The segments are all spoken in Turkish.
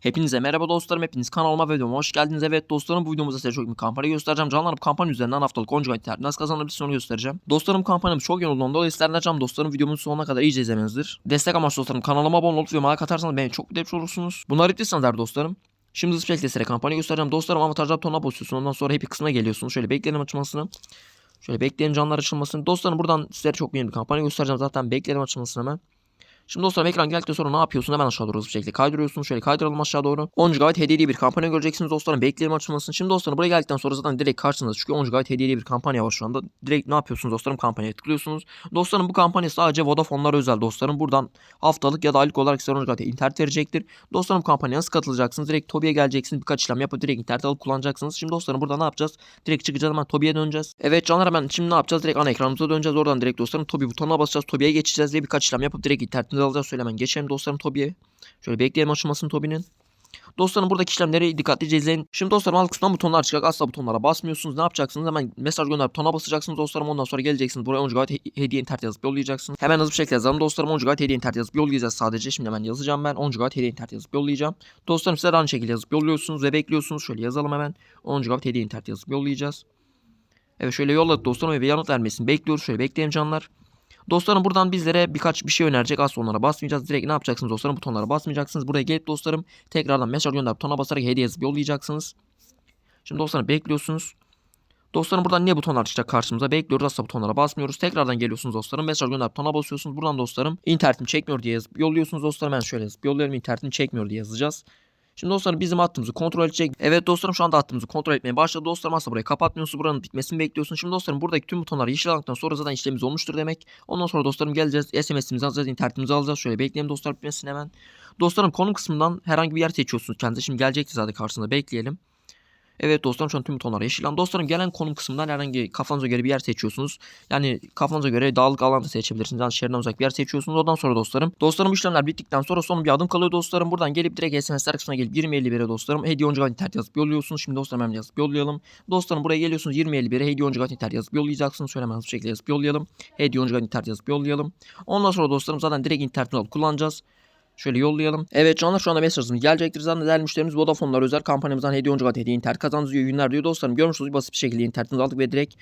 Hepinize merhaba dostlarım. Hepiniz kanalıma ve videoma hoş geldiniz. Evet dostlarım bu videomuzda size çok bir kampanya göstereceğim. Canlarım kampanya üzerinden haftalık 10 GB internet nasıl kazanabilirsiniz onu göstereceğim. Dostlarım kampanyamız çok yoğun dolayısıyla açacağım dostlarım videomun sonuna kadar iyice izlemenizdir. Destek amaçlı dostlarım kanalıma abone olup ve like atarsanız beni çok mutlu olursunuz. Bunları yaptıysanız eğer dostlarım. Şimdi hızlı şekilde size kampanya göstereceğim. Dostlarım avantajlar tonuna basıyorsunuz. Ondan sonra happy kısmına geliyorsunuz. Şöyle bekleyelim açılmasını. Şöyle bekleyelim canlar açılmasını. Dostlarım buradan sizlere çok yeni bir kampanya göstereceğim. Zaten bekleyelim açılmasını hemen. Şimdi dostlarım ekran geldikten sonra ne yapıyorsun? Hemen aşağı doğru hızlı bir şekilde kaydırıyorsunuz. Şöyle kaydıralım aşağı doğru. 10 GB hediyeli bir kampanya göreceksiniz dostlarım. Bekleyelim açılmasını. Şimdi dostlarım buraya geldikten sonra zaten direkt karşınızda çünkü 10 GB hediyeli bir kampanya var şu anda. Direkt ne yapıyorsunuz dostlarım? Kampanyaya tıklıyorsunuz. Dostlarım bu kampanya sadece Vodafone'lara özel dostlarım. Buradan haftalık ya da aylık olarak size 10 GB internet verecektir. Dostlarım kampanyaya nasıl katılacaksınız? Direkt Tobi'ye geleceksiniz. Birkaç işlem yapıp direkt internet alıp kullanacaksınız. Şimdi dostlarım burada ne yapacağız? Direkt çıkacağız hemen Tobi'ye döneceğiz. Evet canlar hemen şimdi ne yapacağız? Direkt ana ekranımıza döneceğiz. Oradan direkt dostlarım Tobi butonuna basacağız. Tobi'ye geçeceğiz diye birkaç işlem yapıp direkt internetimizi alacağız. Şöyle geçelim dostlarım Tobi'ye. Şöyle bekleyelim açılmasını Tobi'nin. Dostlarım buradaki işlemleri dikkatlice izleyin. Şimdi dostlarım alt kısmından butonlar çıkacak. Asla butonlara basmıyorsunuz. Ne yapacaksınız? Hemen mesaj gönderip butona basacaksınız dostlarım. Ondan sonra geleceksiniz. Buraya 10 GB he- hediye internet yazıp yollayacaksınız. Hemen hızlı bir şekilde yazalım dostlarım. 10 GB hediye internet yazıp yollayacağız sadece. Şimdi hemen yazacağım ben. 10 GB hediye internet yazıp yollayacağım. Dostlarım size aynı şekilde yazıp yolluyorsunuz ve bekliyorsunuz. Şöyle yazalım hemen. 10 GB hediye internet yazıp yollayacağız. Evet şöyle yolladık dostlarım ve yanıt vermesini bekliyoruz. Şöyle bekleyelim canlar. Dostlarım buradan bizlere birkaç bir şey önerecek. Asla onlara basmayacağız. Direkt ne yapacaksınız dostlarım? Butonlara basmayacaksınız. Buraya gelip dostlarım tekrardan mesaj gönderip butona basarak hediye yazıp yollayacaksınız. Şimdi dostlarım bekliyorsunuz. Dostlarım buradan niye butonlar çıkacak karşımıza? Bekliyoruz asla butonlara basmıyoruz. Tekrardan geliyorsunuz dostlarım. Mesaj gönderip butona basıyorsunuz. Buradan dostlarım internetim çekmiyor diye yazıp yolluyorsunuz dostlarım. Ben şöyle yazıp yolluyorum internetim çekmiyor diye yazacağız. Şimdi dostlarım bizim hattımızı kontrol edecek. Evet dostlarım şu anda hattımızı kontrol etmeye başladı. Dostlarım aslında burayı kapatmıyorsunuz. Buranın bitmesini bekliyorsunuz. Şimdi dostlarım buradaki tüm butonlar yeşil aldıktan sonra zaten işlemimiz olmuştur demek. Ondan sonra dostlarım geleceğiz. SMS'imizi alacağız. internetimizi alacağız. Şöyle bekleyelim dostlar bitmesini hemen. Dostlarım konum kısmından herhangi bir yer seçiyorsunuz kendinize. Şimdi gelecekti zaten karşısında bekleyelim. Evet dostlarım şu an tüm butonlar yeşil. Dostlarım gelen konum kısmından herhangi kafanıza göre bir yer seçiyorsunuz. Yani kafanıza göre dağlık alan da seçebilirsiniz. Yani şehirden uzak bir yer seçiyorsunuz. Ondan sonra dostlarım. Dostlarım işlemler bittikten sonra son bir adım kalıyor dostlarım. Buradan gelip direkt SMS'ler kısmına gelip 2051'e dostlarım. Hediye 10 GB internet yazıp yolluyorsunuz. Şimdi dostlarım hemen yazıp yollayalım. Dostlarım buraya geliyorsunuz 2051'e hediye 10 GB internet yazıp yollayacaksınız. Şöyle hemen hızlı şekilde yazıp yollayalım. Hediye 10 GB internet yazıp yollayalım. Ondan sonra dostlarım zaten direkt internet kullanacağız. Şöyle yollayalım. Evet canlar şu anda mesajımız gelecektir. Zaten değerli müşterimiz Vodafone'lar özel kampanyamızdan hediye 10 GB hediye internet kazandınız diyor günler diyor dostlarım. Gibi basit bir şekilde internetimizi aldık ve direkt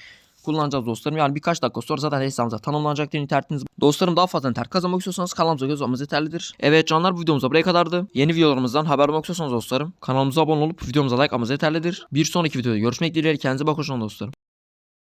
kullanacağız dostlarım. Yani birkaç dakika sonra zaten hesabınıza tanımlanacaktır internetiniz. Dostlarım daha fazla internet kazanmak istiyorsanız kanalımıza göz atmanız yeterlidir. Evet canlar bu videomuz buraya kadardı. Yeni videolarımızdan haber olmak istiyorsanız dostlarım kanalımıza abone olup videomuza like atmanız yeterlidir. Bir sonraki videoda görüşmek dileğiyle kendinize bakın dostlarım.